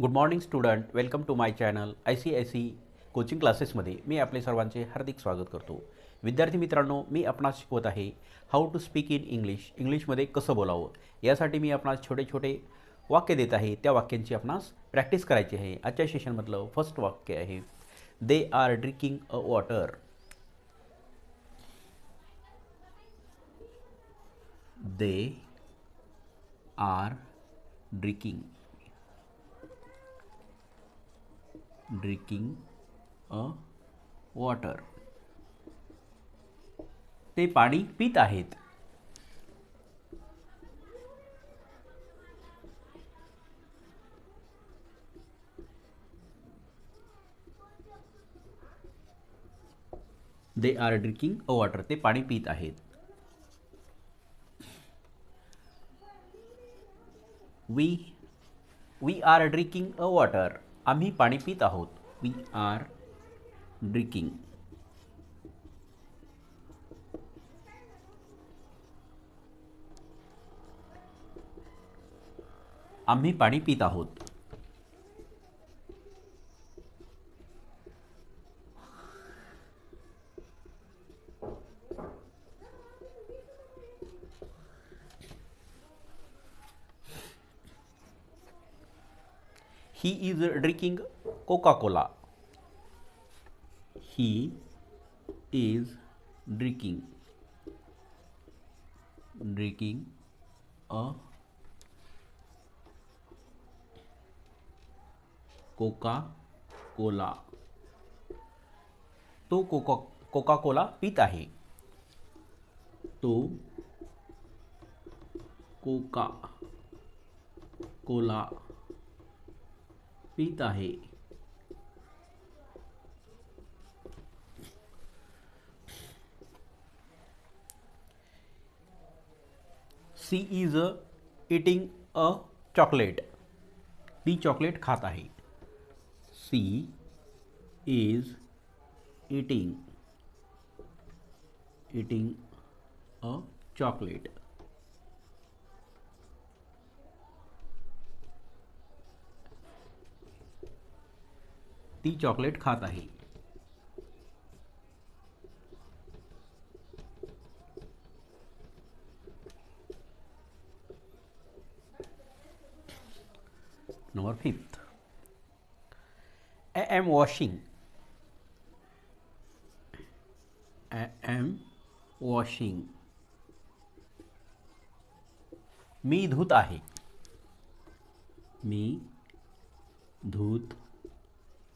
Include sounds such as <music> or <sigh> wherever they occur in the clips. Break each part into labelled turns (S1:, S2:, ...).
S1: Good morning student welcome to my channel I C I C coaching क्लासेसमध्ये मी आपले सर्वांचे हार्दिक स्वागत करतो. विद्यार्थी मित्रांनो मी आपणास शिकवत आहे how to speak in English इंग्लिशमध्ये कसं बोलावं? यासाठी मी आपणास छोटे छोटे वाक्य देत आहे. त्या वाक्यांची आपणास प्रॅक्टिस करायची आहे. आजच्या सेशनमधलं फर्स्ट वाक्य आहे. They are drinking a water they are drinking drinking a water ते पाणी पित आहेत. They are drinking a water ते पाणी पित आहेत. We we are drinking a water आम्ही पाणी पित आहोत. वी आर ड्रिंकिंग आम्ही पाणी पित आहोत. He is drinking coca cola he is drinking drinking a coca cola तो कोका कोका कोला पित आहे तो कोका कोला पीत आहे. She is eating a chocolate ती चॉकलेट खात आहे. She is eating eating a chocolate ती चॉकलेट खात आहे number fifth I am washing. I am washing. मी धूत आहे मी धुत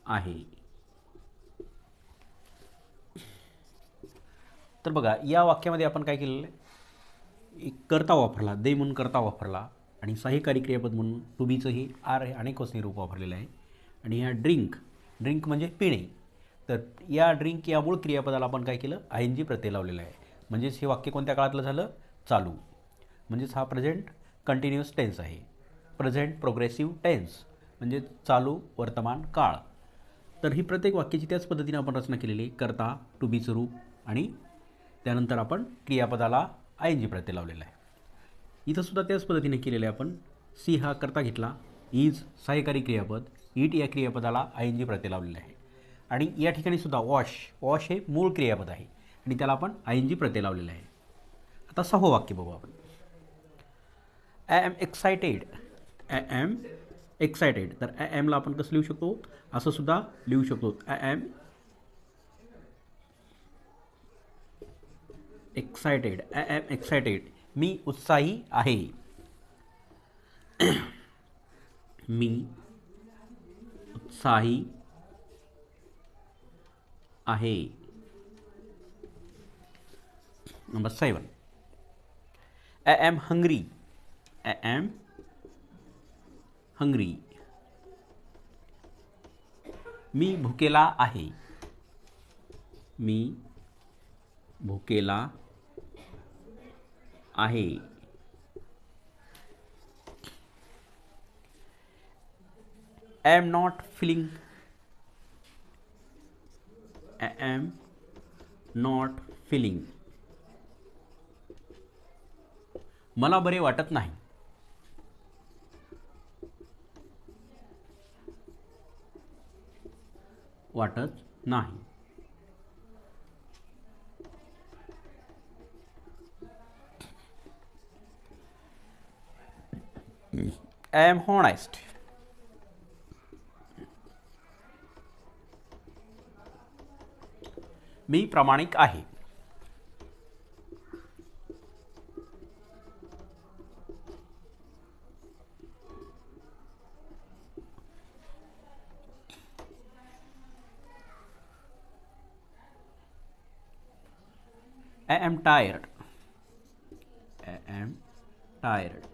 S1: आहे. तर बघा या वाक्यामध्ये आपण काय केलेलं आहे? एक करता वापरला दे म्हणून करता वापरला आणि सहाय्यकारी क्रियापद म्हणून टुबीचंही आर हे अनेक वसनी रूप वापरलेलं आहे. आणि ह्या ड्रिंक ड्रिंक म्हणजे पिणे. तर या ड्रिंक या मूळ क्रियापदाला आपण काय केलं? आय एन जी प्रत्यय लावलेलं आहे. म्हणजेच हे वाक्य कोणत्या काळातलं झालं? चालू. म्हणजेच हा प्रेझेंट कंटिन्युअस टेन्स आहे. प्रेझेंट प्रोग्रेसिव्ह टेन्स म्हणजे चालू वर्तमान काळ. तर ही प्रत्येक वाक्याची त्याच पद्धतीने आपण रचना केलेली आहे. करता टू बीचं रूप आणि त्यानंतर आपण क्रियापदाला आय एन जी प्रत्यय लावलेला आहे. इथंसुद्धा त्याच पद्धतीने केलेलं आहे आपण. सी हा करता घेतला. इज सहाय्यकारी क्रियापद. इट या क्रियापदाला आय एन जी प्रत्यय लावलेला आहे. आणि या ठिकाणी सुद्धा वॉश वॉश हे मूळ क्रियापद आहे. आणि त्याला आपण आय एन जी प्रत्यय लावलेला आहे. आता सहो वाक्य बघू आपण. I am excited I am excited तर आय एमला आपण कसं लिहू शकतो? असं सुद्धा लिहू शकतो. I am excited I am excited मी उत्साही आहे. <clears throat> मी उत्साही आहे. Number seven I am hungry I am hungry मी भुकेला आहे. मी भुकेला आहे. I am not feeling I am not feeling मला बरे वाटत नाही. वाटत नाही. आय एम हॉनेस्ट मी प्रामाणिक आहे. I am tired. I am tired.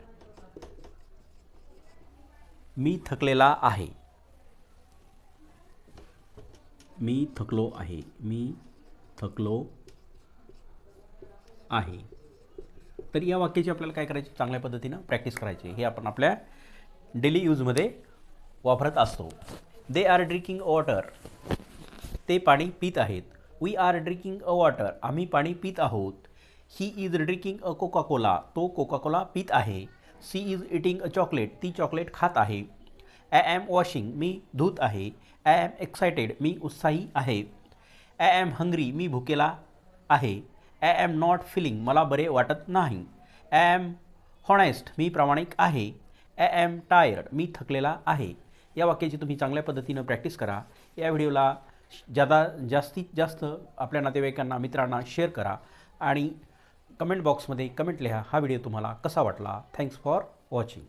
S1: मी थकलेला आहे. मी थकलो आहे. मी थकलो आहे. तर या वाक्याची आपल्याला काय करायची? चांगल्या पद्धतीनं प्रॅक्टिस करायची. हे आपण आपल्या डेली यूजमध्ये वापरत असतो. दे आर ड्रिंकिंग वॉटर ते पाणी पित आहेत. We are drinking a water आम्ही पाणी पित आहोत. He is drinking a Coca Cola तो कोका कोला पित आहे. She is eating a chocolate ती चॉकलेट खात आहे. आय ॲम वॉशिंग मी धूत आहे. आय ॲम एक्सायटेड मी उत्साही आहे. आय ॲम हंग्री मी भुकेला आहे. आय ॲम नॉट फिलिंग मला बरे वाटत नाही. आय ॲम हॉनेस्ट मी प्रामाणिक आहे. आय ॲम टायर्ड मी थकलेला आहे. या वाक्याची तुम्ही चांगल्या पद्धतीनं प्रॅक्टिस करा. या व्हिडिओला जादा जास्तीत जास्त आपल्या नातेवाईकांना मित्रांना शेअर करा आणि कमेंट बॉक्समध्ये कमेंट लिहा. हा व्हिडिओ तुम्हाला कसा वाटला? Thanks for watching